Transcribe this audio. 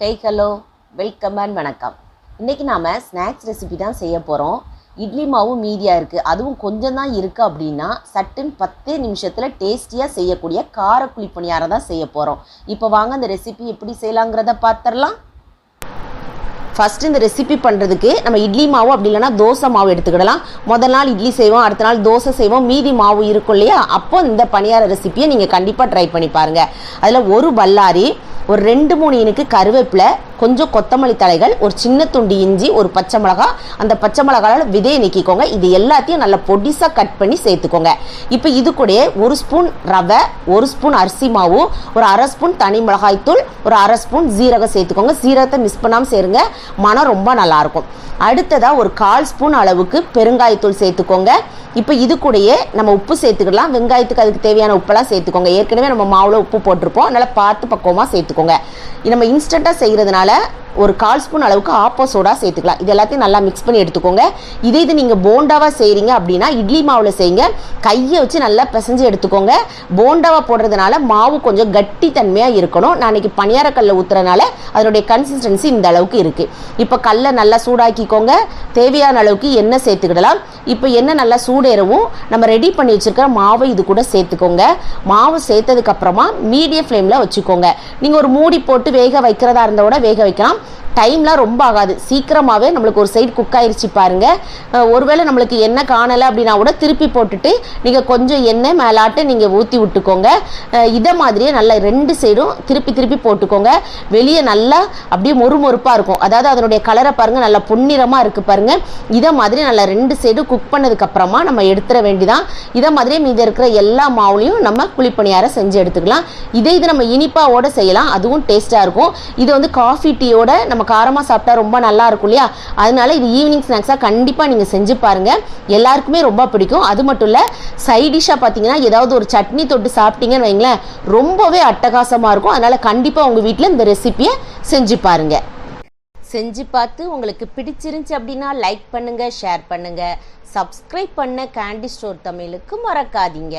Hey hello welcome and வணக்கம். இன்றைக்கி நாம் ஸ்நாக்ஸ் ரெசிபி தான் செய்ய போகிறோம் இட்லி மாவும் மீதியாக இருக்குது அதுவும் கொஞ்சம் தான் இருக்குது அப்படின்னா சட்டுன்னு பத்தே நிமிஷத்தில் டேஸ்டியாக செய்யக்கூடிய கார குழிப்பணியாரம் தான் செய்ய போகிறோம் இப்போ வாங்க அந்த ரெசிபி எப்படி செய்யலாங்கிறத பார்த்துடலாம் ஃபஸ்ட்டு இந்த ரெசிபி பண்ணுறதுக்கு நம்ம இட்லி மாவு அப்படி இல்லைன்னா தோசை மாவு எடுத்துக்கிடலாம். முதல் நாள் இட்லி செய்வோம் அடுத்த நாள் தோசை செய்வோம். மீதி மாவு இருக்கும் இல்லையா? அப்போ இந்த பணியார ரெசிபியை நீங்கள் கண்டிப்பாக ட்ரை பண்ணி பாருங்கள் அதில் ஒரு பல்லாரி ஒரு ரெண்டு மூணு இனுக்கு கருவேப்பிலை கொஞ்சம் கொத்தமல்லி தலைகள் ஒரு சின்ன துண்டு இஞ்சி ஒரு பச்சை மிளகா. அந்த பச்சை மிளகால விதையை நீக்கிக்கோங்க. இது எல்லாத்தையும் நல்லா பொடிசாக கட் பண்ணி சேர்த்துக்கோங்க. இப்போ இது கூட ஒரு ஸ்பூன் ரவை ஒரு ஸ்பூன் அரிசி மாவு ஒரு அரை ஸ்பூன் தனி மிளகாய்த்தூள் ஒரு அரை ஸ்பூன் ஜீரகம் சேர்த்துக்கோங்க. ஜீரகத்தை மிஸ் பண்ணாமல் சேருங்க. மனம் ரொம்ப நல்லாயிருக்கும் அடுத்ததாக ஒரு கால் ஸ்பூன் அளவுக்கு பெருங்காயத்தூள் சேர்த்துக்கோங்க. இப்போ இது கூடயே நம்ம உப்பு சேர்த்துக்கலாம். வெங்காயத்துக்கு அதுக்கு தேவையான உப்பெல்லாம் சேர்த்துக்கோங்க. ஏற்கனவே நம்ம மாவில் உப்பு போட்டிருப்போம். அதனால் பார்த்து பக்குவமாக சேர்த்துக்கோங்க. நம்ம இன்ஸ்டண்ட்டாக செய்கிறதுனால ஒரு கால் ஸ்பூன் அளவுக்கு ஆப்போ சோடா சேர்த்துக்கலாம். இது எல்லாத்தையும் நல்லா மிக்ஸ் பண்ணி எடுத்துக்கோங்க. இதே இது நீங்கள் போண்டாவாக செய்கிறீங்க அப்படின்னா இட்லி மாவில் செய்யுங்க. கையை வச்சு நல்லா பிசைஞ்சு எடுத்துக்கோங்க. போண்டாவாக போடுறதுனால மாவு கொஞ்சம் கட்டி தன்மையாக இருக்கணும். நான் இன்றைக்கி பணியாரக்கல்ல ஊற்றுறனால அதனுடைய கன்சிஸ்டன்சி இந்த அளவுக்கு இருக்குது இப்போ கல்லை நல்லா சூடாக்கிக்கோங்க. தேவையான அளவுக்கு எண்ணெய் சேர்த்துக்கிடலாம். இப்போ எண்ணெய் நல்லா சூடேறவும் நம்ம ரெடி பண்ணி வச்சுருக்கிற மாவை இது கூட சேர்த்துக்கோங்க. மாவு சேர்த்ததுக்கப்புறமா மீடியம் ஃப்ளேமில் வச்சுக்கோங்க. நீங்கள் ஒரு மூடி போட்டு வேக வைக்கிறதா இருந்தால் கூட வேக வைக்கலாம். டைம்லாம் ரொம்ப ஆகாது. சீக்கிரமாகவே நம்மளுக்கு ஒரு சைடு குக் ஆயிடுச்சு பாருங்கள் ஒருவேளை நம்மளுக்கு எண்ணெய் காணலை அப்படின்னா கூட திருப்பி போட்டுட்டு நீங்கள் கொஞ்சம் எண்ணெய் மேலாட்டு நீங்கள் ஊற்றி விட்டுக்கோங்க. இதை மாதிரியே நல்லா ரெண்டு சைடும் திருப்பி திருப்பி போட்டுக்கோங்க. வெளியே நல்லா அப்படியே மொறுமொறுப்பாக இருக்கும். அதாவது அதனுடைய கலரை பாருங்கள் நல்லா பொன்னிறமாக இருக்குது பாருங்கள் இதை மாதிரி நல்லா ரெண்டு சைடும் குக் பண்ணதுக்கப்புறமா நம்ம எடுத்துட வேண்டிதான். இதை மாதிரியே மீதி இருக்கிற எல்லா மாவுலையும் நம்ம குழிப்பணியாரம் செஞ்சு எடுத்துக்கலாம். இதே இது நம்ம இனிப்பாவோட செய்யலாம். அதுவும் டேஸ்ட்டாக இருக்கும். இது வந்து காஃபி டீயோட நம்ம காரமாக சாப்பிட்டா ரொம்ப நல்லா இருக்கும் இல்லையா? அதனால இது ஈவினிங் ஸ்நாக்ஸாக கண்டிப்பாக நீங்கள் செஞ்சு பாருங்கள் எல்லாருக்குமே ரொம்ப பிடிக்கும். அது மட்டும் இல்லை சைட் டிஷ்ஷாக பார்த்தீங்கன்னா ஏதாவது ஒரு சட்னி தொட்டு சாப்பிட்டீங்கன்னு வைங்களேன் ரொம்பவே அட்டகாசமாக இருக்கும். அதனால் கண்டிப்பாக உங்கள் வீட்டில் இந்த ரெசிபியை செஞ்சு பாருங்கள் செஞ்சு பார்த்து உங்களுக்கு பிடிச்சிருந்துச்சு அப்படின்னா லைக் பண்ணுங்க ஷேர் பண்ணுங்க. சப்ஸ்கிரைப் பண்ண கேண்டி ஸ்டோர் தமிழுக்கு மறக்காதீங்க.